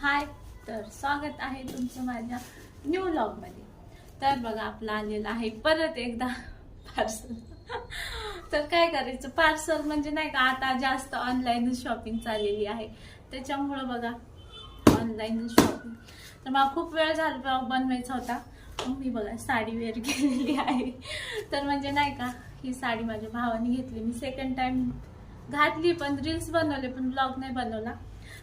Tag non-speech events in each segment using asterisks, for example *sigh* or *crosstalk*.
हाय तर स्वागत आहे तुमचं माझ्या न्यू मध्ये. तर बघा आपला आलेला आहे परत एकदा पार्सल तर काय करायचं? पार्सल म्हणजे नाही का आता जास्त ऑनलाईन शॉपिंग चाललेली आहे. त्याच्यामुळं बघा ऑनलाईन शॉपिंग तर मला खूप वेळ झाला ब्लॉग बनवायचा होता. मी बघा साडी वेअर केलेली आहे. तर म्हणजे नाही का ही साडी माझ्या भावाने घेतली. मी सेकंड टाइम घातली पण रील्स बनवले पण ब्लॉग नाही बनवला.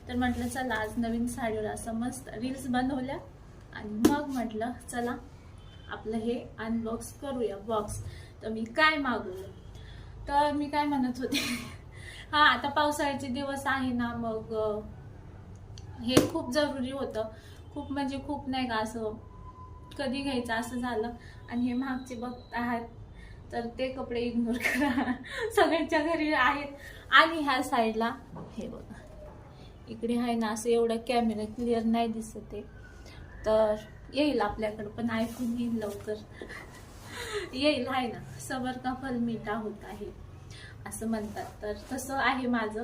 तर म्हटलं चला आज नवीन साडीवर असं मस्त रील्स बनवल्या. आणि मग म्हटलं चला आपलं हे अनबॉक्स करूया बॉक्स तर मी काय मागवलं? तर मी काय म्हणत होते हा आता पावसाळ्याचे दिवस आहे ना मग हे खूप जरुरी होतं. खूप म्हणजे खूप नाही का असं कधी घ्यायचं असं झालं. आणि हे मागचे बघत आहात तर ते कपडे इग्नोर करा. *laughs* सगळ्यांच्या घरी आहेत. आणि ह्या साईडला हे बघा. इकडे आहे ना असं एवढा कॅमेरा क्लिअर नाही दिसत आहे. तर येईल आपल्याकडं पण आयफोन येईल लवकर. येईल आहे ना. सबर का फल मिठा होत आहे. असं म्हणतात. तर तसं आहे माझं.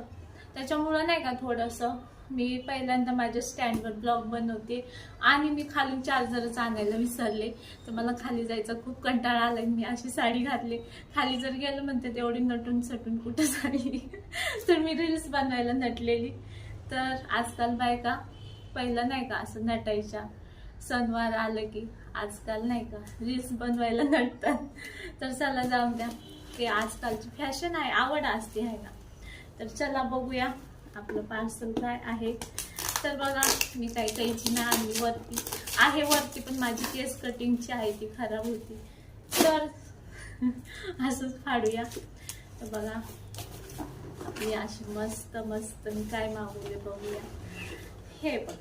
त्याच्यामुळं नाही का थोडंसं मी पहिल्यांदा माझ्या स्टँडवर ब्लॉग बनवते. आणि मी खालून चार्जरच आणायला विसरले. तर मला खाली जायचा खूप कंटाळा आला मी अशी साडी घातली. खाली जर गेलं म्हणते तेवढी नटून सटून कुठं साडी *laughs* तर मी रील्स बनवायला नटलेली. तर आजकाल बायका पहिलं नाही का असं नटायच्या? सणवार आलं की आजकाल नाही का? रील्स बनवायला नटतात. तर चला जाऊ द्या. ते आजकालची फॅशन आहे आवड असते आहे ना? तर चला बघूया आपलं पार्सल काय आहे. तर बघा मी काही काहीची नाही आणली वरती. आहे वरती पण माझी केस कटिंगची आहे ती खराब होती. तर *laughs* असंच फाडूया. तर बघा. आपली अशी मस्त मस्त मी काय मागवले बघूया. हे बघा.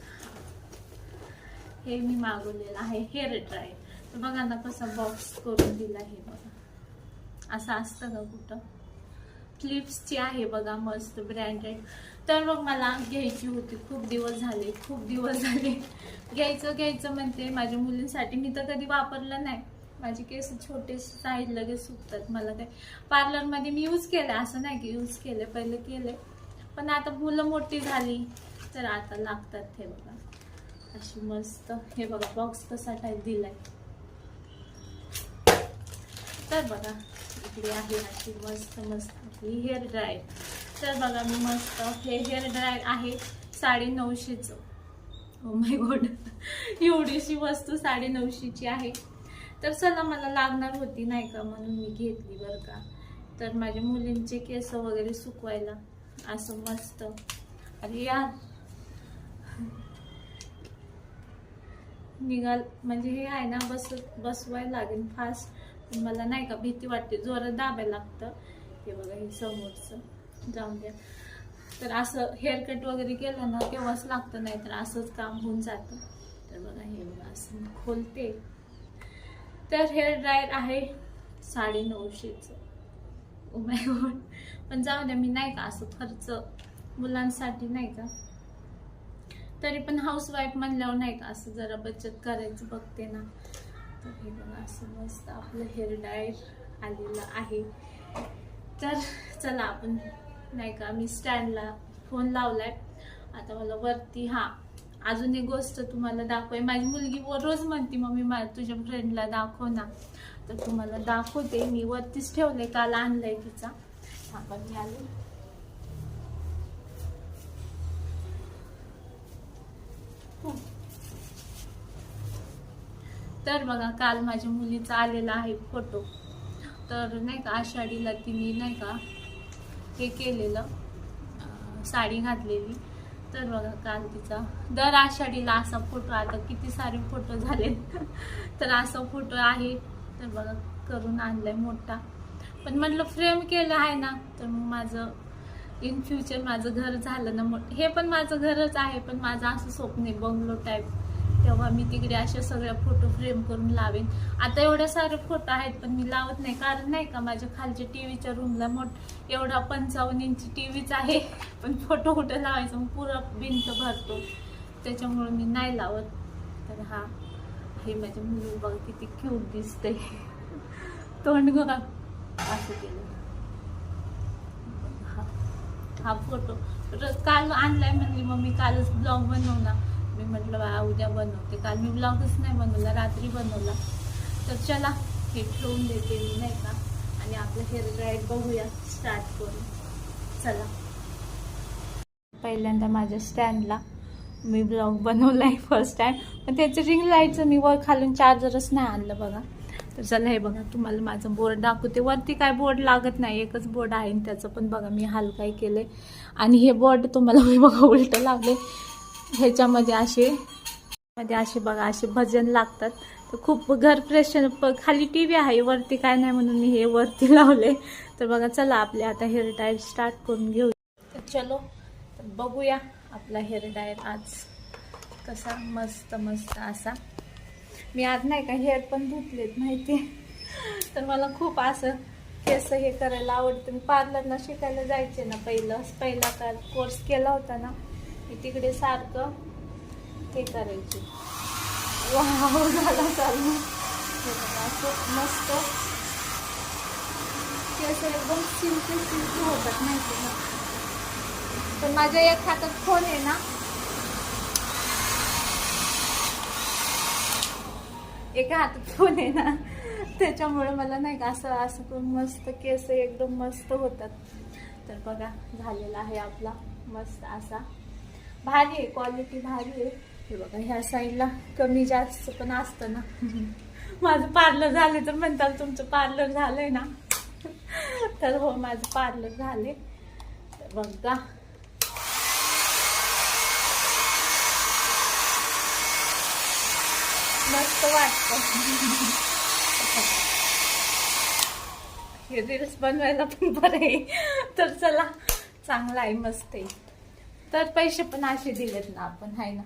हे मी मागवलेलं आहे हेअर ड्राय तर बघा ना कसा बॉक्स करून दिला हे बघा. असं असतं का कुठं? क्लिप्सची आहे बघा मस्त ब्रँडेड तर मग मला घ्यायची होती. खूप दिवस झाले खूप दिवस झाले. घ्यायचं घ्यायचं म्हणते. माझ्या मुलींसाठी मी तर कधी वापरलं नाही. माझे केस छोटे साईड लगेच सुकतात. मला काय पार्लरमध्ये मी यूज केलं असं नाही की यूज केले पहिले केले. पण आता मुलं मोठी झाली तर आता लागतात हे बघा. अशी मस्त हे बघा बॉक्स कसा टाईप दिलाय. तर बघा इकडे आहे अशी मस्त मस्त आपली हेअर ड्रायर तर बघा मी मस्त हे हेअर ड्रायर आहे साडे नऊशेचं ओ oh माय गॉड एवढीशी वस्तू साडे नऊशेची आहे. तर चला मला लागणार होती नाही का म्हणून मी घेतली बरं का. तर माझ्या मुलींचे केस वगैरे सुकवायला असं मस्त. अरे यार. निघाल म्हणजे हे आहे ना बस बसवायला लागेल फास्ट मला नाही का भीती वाटते जोरात दाबायला लागतं. हे बघा हे समोरचं. जाऊन द्या. तर असं हेअरकट वगैरे केलं ना तेव्हाच लागतं नाही तर असंच काम होऊन जातं. तर बघा हे बघा असं खोलते. तर हेअर ड्रायर आहे साडे नऊशेचं. ओ माय गॉड पण जाऊ द्या मी नाही का असं खर्च मुलांसाठी नाही का? तरी पण हाऊसवाईफ म्हणल्यावर नाही का असं जरा बचत करायचं बघते ना. तर हे बघा असं मस्त आपलं हेअर डायर आलेलं आहे. तर चला आपण नाही का मी स्टँडला फोन लावलाय. आता मला वरती हां अजून एक गोष्ट तुम्हाला दाखवाय माझी मुलगी रोज म्हणते मम्मी मला तुझ्या फ्रेंडला दाखव ना. तर तुम्हाला दाखवते. मी वरतीच ठेवले काल आणलंय तिचा. आपण मी आले. तर बघा काल माझ्या मुलीचा आलेला आहे फोटो. तर नाही का आषाढीला तिने नाही का हे केलेलं साडी घातलेली. तर बघा काल तिचा दर आषाढीला असा फोटो आता किती सारे फोटो झालेत. *laughs* तर असा फोटो आहे. तर बघा करून आणलाय मोठा. पण म्हटलं फ्रेम केलं आहे ना तर मग माझं इन फ्युचर माझं घर झालं ना हे पण माझं घरच आहे पण माझं असं स्वप्न आहे बंगलो टाईप तेव्हा मी तिकडे अशा सगळ्या फोटो फ्रेम करून लावेन. आता एवढे सारे फोटो आहेत पण मी लावत नाही. कारण नाही का माझ्या खालच्या टीव्हीच्या रूमला मोठ एवढा पंचावन्न इंची टीव्हीच आहे. पण फोटो कुठं लावायचं? मग पुरा भिंत भरतो. त्याच्यामुळे मी नाही लावत. तर हा हे माझ्या मुली बघा किती क्यूट दिसते. तोंड बघा. असं केलं. हा हा फोटो काल आणलाय म्हणली मम्मी कालच ब्लॉग बनवला मी म्हटलं बा उद्या बनवते. काल मी ब्लॉगच नाही बनवला रात्री बनवला. तर चला हे ठेवून देते मी नाही का? आणि आपलं हेअर ड्रायर बघूया स्टार्ट करून. चला. पहिल्यांदा माझ्या स्टँडला मी ब्लॉग बनवलाय फर्स्ट टाइम पण त्याचं रिंग लाईटचं मी वर खालून चार्जरच नाही आणलं बघा. तर चला हे बघा तुम्हाला माझं बोर्ड दाखवते. वरती काय बोर्ड लागत नाही एकच बोर्ड आहे आणि त्याचं पण बघा मी हाल केलं केलंय. आणि हे बोर्ड तुम्हाला मी बघा उलट लागले ह्याच्यामध्ये असे मध्ये असे बघा असे भजन लागतात. तर खूप घर फ्रेश खाली टी व्ही आहे वरती काय नाही म्हणून मी हे वरती *laughs* लावले. तर बघा चला आपले आता हेअर डायर स्टार्ट करून घेऊ. तर चलो तर बघूया आपला हेअर डायर आज कसा मस्त मस्त असा. मी आज नाही का हेअर पण धुतलेत माहिती तर मला खूप असं केस हे करायला आवडतं. मी पार्लरला शिकायला जायचे ना पहिलं. पहिला का कोर्स केला होता ना. तिकडे सारखं ते करायचे. वाव झाला चालू हे असं मस्त. केस एकदम सिल्की सिल्की होतात माहिती ना? पण माझ्या एक हातात फोन आहे ना. एका हातात फोन आहे ना. त्याच्यामुळे मला नाही का असं असं करून मस्त केस एकदम मस्त होतात. तर बघा झालेला आहे आपला मस्त असा. भारी आहे क्वालिटी भारी आहे. हे बघा ह्या साईडला कमी जास्त पण असतं ना माझं पार्लर झाले तर म्हणताल तुमचं पार्लर झालंय ना. तर हो माझं पार्लर झाले तर बघा. मस्त वाटतं. हे रील्स बनवायला पण बरं आहे. तर चला चांगला आहे मस्त आहे. तर पैसे पण असे दिलेत ना आपण हाय ना.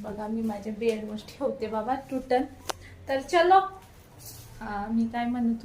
बघा मी माझ्या बेडवर ठेवते बाबा टुटन तर चलो. मी काय म्हणत होते?